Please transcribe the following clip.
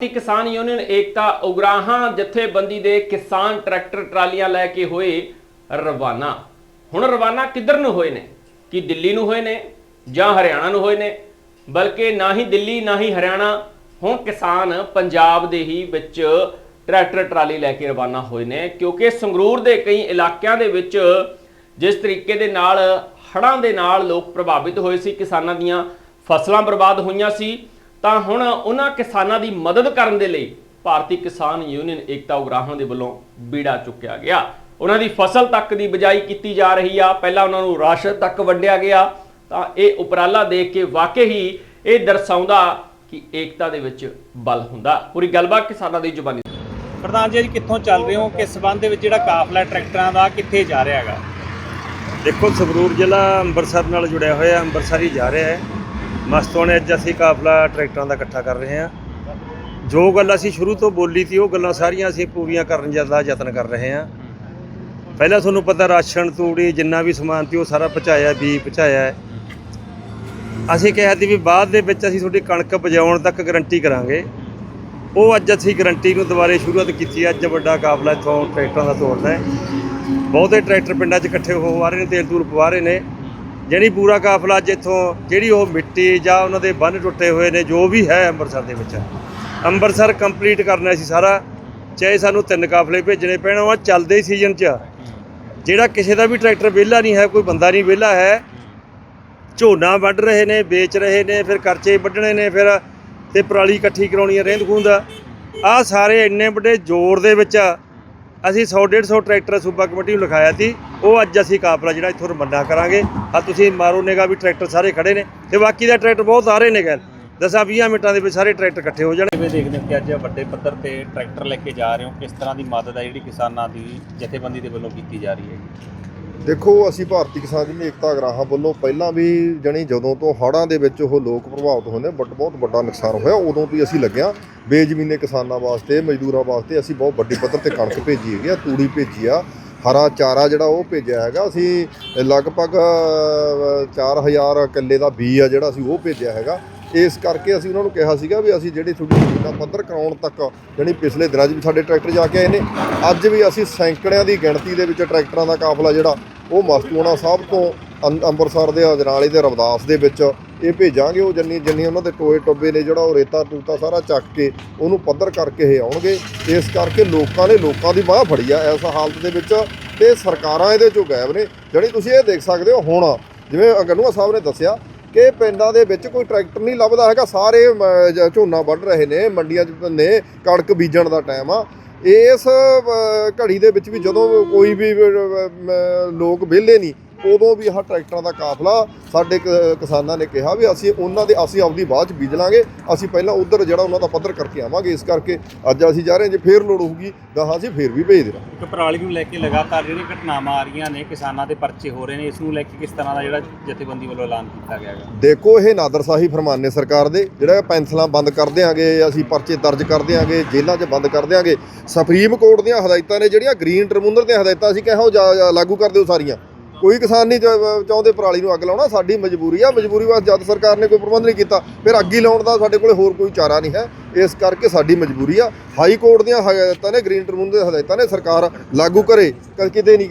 ਭਾਰਤੀ ਕਿਸਾਨ ਯੂਨੀਅਨ ਏਕਤਾ ਉਗਰਾਹਾਂ ਜਥੇਬੰਦੀ ਦੇ ਕਿਸਾਨ ਟਰੈਕਟਰ ਟਰਾਲੀਆਂ ਲੈ ਕੇ ਹੋਏ ਰਵਾਨਾ। ਹੁਣ ਰਵਾਨਾ ਕਿੱਧਰ ਨੂੰ ਹੋਏ ਨੇ? ਕਿ ਦਿੱਲੀ ਨੂੰ ਹੋਏ ਨੇ ਜਾਂ ਹਰਿਆਣਾ ਨੂੰ ਹੋਏ ਨੇ? ਬਲਕਿ ਨਾ ਹੀ ਦਿੱਲੀ, ਨਾ ਹੀ ਹਰਿਆਣਾ, ਹੁਣ ਕਿਸਾਨ ਪੰਜਾਬ ਦੇ ਹੀ ਵਿੱਚ ਟਰੈਕਟਰ ਟਰਾਲੀ ਲੈ ਕੇ ਰਵਾਨਾ ਹੋਏ ਨੇ, ਕਿਉਂਕਿ ਸੰਗਰੂਰ ਦੇ ਕਈ ਇਲਾਕਿਆਂ ਦੇ ਵਿੱਚ ਜਿਸ ਤਰੀਕੇ ਦੇ ਨਾਲ ਹੜ੍ਹਾਂ ਦੇ ਨਾਲ ਲੋਕ ਪ੍ਰਭਾਵਿਤ ਹੋਏ ਸੀ, ਕਿਸਾਨਾਂ ਦੀਆਂ ਫਸਲਾਂ ਬਰਬਾਦ ਹੋਈਆਂ ਸੀ ਤਾਂ ਹੁਣ ਉਹਨਾਂ ਕਿਸਾਨਾਂ ਦੀ ਮਦਦ ਕਰਨ ਦੇ ਲਈ ਭਾਰਤੀ ਕਿਸਾਨ ਯੂਨੀਅਨ ਏਕਤਾ ਉਗਰਾਹਾਂ ਦੇ ਵੱਲੋਂ ਬੀੜਾ ਚੁੱਕਿਆ ਗਿਆ। ਉਹਨਾਂ ਦੀ ਫਸਲ ਤੱਕ ਦੀ ਬਜਾਈ ਕੀਤੀ ਜਾ ਰਹੀ ਆ। ਪਹਿਲਾਂ ਉਹਨਾਂ ਨੂੰ ਰਾਸ਼ਨ ਤੱਕ ਵੰਡਿਆ ਗਿਆ। ਤਾਂ ਇਹ ਉਪਰਾਲਾ ਦੇਖ ਕੇ ਵਾਕਈ ਹੀ ਇਹ ਦਰਸਾਉਂਦਾ ਕਿ ਏਕਤਾ ਦੇ ਵਿੱਚ ਬਲ ਹੁੰਦਾ। ਪੂਰੀ ਗੱਲਬਾਤ ਕਿਸਾਨਾਂ ਦੀ ਜ਼ੁਬਾਨੀ ਪ੍ਰਧਾਨ ਜੀ ਅੱਜ ਕਿੱਥੋਂ ਚੱਲ ਰਹੇ ਹੋ? ਕਿਸ ਸੰਬੰਧ ਦੇ ਵਿੱਚ ਜਿਹੜਾ ਕਾਫਲਾ ਟਰੈਕਟਰਾਂ ਦਾ ਕਿੱਥੇ ਜਾ ਰਿਹਾ ਹੈਗਾ? ਦੇਖੋ ਸੰਗਰੂਰ ਜ਼ਿਲ੍ਹਾ ਅੰਮ੍ਰਿਤਸਰ ਨਾਲ ਜੁੜਿਆ ਹੋਇਆ ਅੰਮ੍ਰਿਤਸਰ ਹੀ ਜਾ ਰਿਹਾ ਹੈ। ਮਸਤ ਹੋਣੇ, ਅੱਜ ਅਸੀਂ ਕਾਫਲਾ ਟਰੈਕਟਰਾਂ ਦਾ ਇਕੱਠਾ ਕਰ ਰਹੇ ਹਾਂ। ਜੋ ਗੱਲ ਅਸੀਂ ਸ਼ੁਰੂ ਤੋਂ ਬੋਲੀ ਸੀ, ਉਹ ਗੱਲਾਂ ਸਾਰੀਆਂ ਅਸੀਂ ਪੂਰੀਆਂ ਕਰਨ ਦਾ ਯਤਨ ਕਰ ਰਹੇ ਹਾਂ। ਪਹਿਲਾਂ ਤੁਹਾਨੂੰ ਪਤਾ ਰਾਸ਼ਨ, ਤੂੜੀ, ਜਿੰਨਾ ਵੀ ਸਮਾਨ ਸੀ, ਉਹ ਸਾਰਾ ਪਹੁੰਚਾਇਆ ਬੀ ਪਹੁੰਚਾਇਆ ਅਸੀਂ ਕਿਹਾ ਸੀ ਵੀ ਬਾਅਦ ਦੇ ਵਿੱਚ ਅਸੀਂ ਤੁਹਾਡੀ ਕਣਕ ਪਜਾਉਣ ਤੱਕ ਗਰੰਟੀ ਕਰਾਂਗੇ। ਉਹ ਅੱਜ ਅਸੀਂ ਗਰੰਟੀ ਨੂੰ ਦੁਬਾਰੇ ਸ਼ੁਰੂਆਤ ਕੀਤੀ ਹੈ। ਅੱਜ ਵੱਡਾ ਕਾਫਲਾ ਇੱਥੋਂ ਟਰੈਕਟਰਾਂ ਦਾ ਤੋੜਨਾ ਹੈ। ਬਹੁਤੇ ਟਰੈਕਟਰ ਪਿੰਡਾਂ 'ਚ ਇਕੱਠੇ ਹੋ ਆ ਰਹੇ ਨੇ ਤੇਲ ਤੂਲ ਪਵਾ ਰਹੇ ਨੇ। ਜਿਹੜੀ ਪੂਰਾ ਕਾਫਲਾ ਅੱਜ ਇੱਥੋਂ ਜਿਹੜੀ ਉਹ ਮਿੱਟੀ ਜਾਂ ਉਹਨਾਂ ਦੇ ਬੰਨ ਟੁੱਟੇ ਹੋਏ ਨੇ, ਜੋ ਵੀ ਹੈ ਅੰਮ੍ਰਿਤਸਰ ਦੇ ਵਿੱਚ। ਅੰਮ੍ਰਿਤਸਰ ਕੰਪਲੀਟ ਕਰਨਾ ਸੀ ਸਾਰਾ। ਚਾਹੇ ਸਾਨੂੰ ਤਿੰਨ ਕਾਫਲੇ ਭੇਜਣੇ ਪੈਣ, ਉਹ ਚੱਲਦੇ ਸੀਜ਼ਨ 'ਚ। ਜਿਹੜਾ ਕਿਸੇ ਦਾ ਵੀ ਟਰੈਕਟਰ ਵਿਹਲਾ ਨਹੀਂ ਹੈ, ਕੋਈ ਬੰਦਾ ਨਹੀਂ ਵਿਹਲਾ ਹੈ। ਝੋਨਾ ਵੱਢ ਰਹੇ ਨੇ, ਵੇਚ ਰਹੇ ਨੇ, ਫਿਰ ਕਰਚੇ ਵੱਢਣੇ ਨੇ, ਫਿਰ ਤੇ ਪਰਾਲੀ ਇਕੱਠੀ ਕਰਾਉਣੀ ਹੈ ਰਹਿੰਦ ਖੂੰਦ ਆਹ ਸਾਰੇ ਇੰਨੇ ਵੱਡੇ ਜ਼ੋਰ ਦੇ ਵਿੱਚ ਅਸੀਂ 100 150 ਟਰੈਕਟਰ ਸੂਬਾ ਕਮੇਟੀ ਨੂੰ ਲਿਖਾਇਆ ਸੀ, ਉਹ ਅੱਜ ਅਸੀਂ ਕਾਫਲਾ ਜਿਹੜਾ ਇੱਥੋਂ ਰਮੰਡਾ ਕਰਾਂਗੇ। ਆ ਤੁਸੀਂ ਮਾਰੋ ਨੇਗਾ ਵੀ ਟਰੈਕਟਰ ਸਾਰੇ ਖੜੇ ਨੇ ਤੇ ਬਾਕੀ ਦਾ ਟਰੈਕਟਰ ਬਹੁਤ ਆ ਰਹੇ ਨੇ ਗੈਰ ਦਸਾਂ 20 ਮਿੰਟਾਂ ਦੇ ਵਿੱਚ ਸਾਰੇ ਟਰੈਕਟਰ ਇਕੱਠੇ ਹੋ ਜਾਣ। ਕਿਵੇਂ ਦੇਖਦੇ ਹੋ ਕਿ ਅੱਜ ਵੱਡੇ ਪੱਧਰ ਤੇ ਟਰੈਕਟਰ ਲੈ ਕੇ ਜਾ ਰਹੇ ਹੋ, ਕਿਸ ਤਰ੍ਹਾਂ ਦੀ ਮਦਦ ਹੈ ਜਿਹੜੀ ਕਿਸਾਨਾਂ ਦੀ ਜਥੇਬੰਦੀ ਦੇ ਵੱਲੋਂ ਕੀਤੀ ਜਾ ਰਹੀ ਹੈ ਦੇਖੋ ਅਸੀਂ ਭਾਰਤੀ ਕਿਸਾਨ ਯੂਨੀਅਨ ਏਕਤਾ ਗਰਾਹਾਂ ਵੱਲੋਂ ਪਹਿਲਾਂ ਵੀ ਜਣੀ ਜਦੋਂ ਤੋਂ ਹੜ੍ਹਾਂ ਦੇ ਵਿੱਚ ਉਹ ਲੋਕ ਪ੍ਰਭਾਵਿਤ ਹੁੰਦੇ ਬਟ ਬਹੁਤ ਵੱਡਾ ਨੁਕਸਾਨ ਹੋਇਆ ਉਦੋਂ ਤੋਂ ਹੀ ਅਸੀਂ ਲੱਗਿਆ ਬੇਜ਼ਮੀਨੇ ਕਿਸਾਨਾਂ ਵਾਸਤੇ ਮਜ਼ਦੂਰਾਂ ਵਾਸਤੇ ਅਸੀਂ ਬਹੁਤ ਵੱਡੀ ਪੱਧਰ ਤੇ ਕਣਕ ਭੇਜੀ ਹੈਗੀ ਆ ਤੂੜੀ ਭੇਜੀ ਆ ਹਰਾ ਚਾਰਾ ਜਿਹੜਾ ਉਹ ਭੇਜਿਆ ਹੈਗਾ। ਅਸੀਂ ਲਗਭਗ ਅ, 4000 ਕਿੱਲੇ ਦਾ ਬੀ ਆ ਜਿਹੜਾ ਅਸੀਂ ਉਹ ਭੇਜਿਆ ਹੈਗਾ। ਇਸ ਕਰਕੇ ਅਸੀਂ ਉਹਨਾਂ ਨੂੰ ਕਿਹਾ ਸੀਗਾ ਵੀ ਅਸੀਂ ਜਿਹੜੀ ਤੁਹਾਡੀ ਜ਼ਮੀਨਾਂ ਪੱਧਰ ਕਰਾਉਣ ਤੱਕ ਜਿਹੜੀ ਪਿਛਲੇ ਦਿਨਾਂ 'ਚ ਵੀ ਸਾਡੇ ਟਰੈਕਟਰ ਜਾ ਕੇ ਆਏ ਨੇ, ਅੱਜ ਵੀ ਅਸੀਂ ਸੈਂਕੜਿਆਂ ਦੀ ਗਿਣਤੀ ਦੇ ਵਿੱਚ ਟਰੈਕਟਰਾਂ ਦਾ ਕਾਫਲਾ ਜਿਹੜਾ, ਉਹ ਮਸਤੂਆਣਾ ਸਾਹਿਬ ਤੋਂ ਅੰ- ਅੰਮ੍ਰਿਤਸਰ ਦੇ ਅਜਨਾਲੇ ਦੇ ਰਵਦਾਸ ਦੇ ਵਿੱਚ, ਇਹ ਭੇਜਾਂਗੇ ਉਹ ਜੰਨੀ ਜੰਨੀ ਉਹਨਾਂ ਦੇ ਟੋਏ ਟੋਬੇ ਨੇ ਜਿਹੜਾ ਉਹ ਰੇਤਾ ਟੂਤਾ ਸਾਰਾ ਚੱਕ ਕੇ ਉਹਨੂੰ ਪੱਧਰ ਕਰਕੇ ਇਹ ਆਉਣਗੇ, ਇਸ ਕਰਕੇ ਲੋਕਾਂ ਨੇ ਲੋਕਾਂ ਦੀ ਬਾਹ ਫੜੀ ਆ ਇਸ ਹਾਲਤ ਦੇ ਵਿੱਚ ਤੇ ਸਰਕਾਰਾਂ ਇਹਦੇ ਚੋਂ ਗਾਇਬ ਨੇ ਜਿਹੜੀ ਤੁਸੀਂ ਇਹ ਦੇਖ ਸਕਦੇ ਹੋ ਹੁਣ, ਜਿਵੇਂ ਅਗਨੂਆ ਸਾਹਿਬ ਨੇ ਦੱਸਿਆ ਕਿ ਪਿੰਡਾਂ ਦੇ ਵਿੱਚ ਕੋਈ ਟਰੈਕਟਰ ਨਹੀਂ ਲੱਭਦਾ ਹੈਗਾ। ਸਾਰੇ ਝੋਨਾ ਵੱਢ ਰਹੇ ਨੇ, ਮੰਡੀਆਂ 'ਚ ਨੇ, ਕਣਕ ਬੀਜਣ ਦਾ ਟਾਈਮ ਆ। ਇਸ ਘੜੀ ਦੇ ਵਿੱਚ ਵੀ ਜਦੋਂ ਕੋਈ ਵੀ ਲੋਕ ਵਿਹਲੇ ਨਹੀਂ ਉਦੋਂ ਵੀ ਆਹ ਟਰੈਕਟਰਾਂ ਦਾ ਕਾਫਲਾ ਸਾਡੇ ਕਿਸਾਨਾਂ ਨੇ ਕਿਹਾ ਵੀ ਅਸੀਂ ਉਹਨਾਂ ਦੇ ਅਸੀਂ ਆਪਦੀ ਬਾਅਦ ਚ ਬੀਜ ਲਾਂਗੇ ਅਸੀਂ ਪਹਿਲਾਂ ਉਧਰ ਜਿਹੜਾ ਉਹਨਾਂ ਦਾ ਪੱਧਰ ਕਰਕੇ ਆਵਾਂਗੇ ਇਸ ਕਰਕੇ ਅੱਜ ਅਸੀਂ ਜਾ ਰਹੇ ਹਾਂ ਜੇ ਫੇਰ ਲੋੜ ਹੋਊਗੀ ਗਾਹਾਂ ਅਸੀਂ ਫੇਰ ਵੀ ਭੇਜ ਦੇਣਾ ਇੱਕ ਪਰਾਲੀ ਨੂੰ ਲੈ ਕੇ ਲਗਾਤਾਰ ਜਿਹੜੀਆਂ ਘਟਨਾਵਾਂ ਆ ਰਹੀਆਂ ਨੇ ਕਿਸਾਨਾਂ ਦੇ ਪਰਚੇ ਹੋ ਰਹੇ ਨੇ ਇਸ ਨੂੰ ਲੈ ਕੇ ਕਿਸ ਤਰ੍ਹਾਂ ਦਾ ਜਿਹੜਾ ਜਥੇਬੰਦੀ ਵੱਲੋਂ ਐਲਾਨ ਕੀਤਾ ਗਿਆ ਹੈਗਾ? ਦੇਖੋ ਇਹ ਨਾਦਰਸ਼ਾਹੀ ਫਰਮਾਨ ਨੇ ਸਰਕਾਰ ਦੇ ਜਿਹੜਾ ਪੈਨਸਲਾਂ ਬੰਦ ਕਰ ਦਿਆਂਗੇ ਅਸੀਂ ਪਰਚੇ ਦਰਜ ਕਰ ਦਿਆਂਗੇ ਜੇਲ੍ਹਾਂ 'ਚ ਬੰਦ ਕਰ ਦਿਆਂਗੇ। ਸੁਪਰੀਮ ਕੋਰਟ ਦੀਆਂ ਹਦਾਇਤਾਂ ਨੇ ਜਿਹੜੀਆਂ ਗ੍ਰੀਨ ਟ੍ਰਿਬਿਊਨਲ ਦੀਆਂ ਹਦਾਇਤਾਂ ਅਸੀਂ ਕਿਹਾ ਲਾਗੂ ਕਰ ਦਿਓ ਸਾਰੀਆਂ। ਕੋਈ ਕਿਸਾਨ ਨਹੀਂ ਚਾਹੁੰਦੇ ਪਰਾਲੀ ਨੂੰ ਅੱਗ ਲਾਉਣਾ, ਸਾਡੀ ਮਜਬੂਰੀ ਆ। ਮਜਬੂਰੀ ਵਾਸਤੇ ਜਦ ਸਰਕਾਰ ਨੇ ਕੋਈ ਪ੍ਰਬੰਧ ਨਹੀਂ ਕੀਤਾ, ਫਿਰ ਅੱਗ ਹੀ ਲਾਉਣ ਦਾ ਸਾਡੇ ਕੋਲੇ ਹੋਰ ਕੋਈ ਚਾਰਾ ਨਹੀਂ ਹੈ। ਇਸ ਕਰਕੇ ਸਾਡੀ ਮਜਬੂਰੀ ਆ। ਹਾਈ ਕੋਰਟ ਦੀਆਂ ਹਦਾਇਤਾਂ ਨੇ, ਗ੍ਰੀਨ ਟ੍ਰਿਬਿਊਨਲ ਦੀਆਂ ਹਦਾਇਤਾਂ ਨੇ, ਸਰਕਾਰ ਲਾਗੂ ਕਰੇ। ਕਿਤੇ ਨਹੀਂ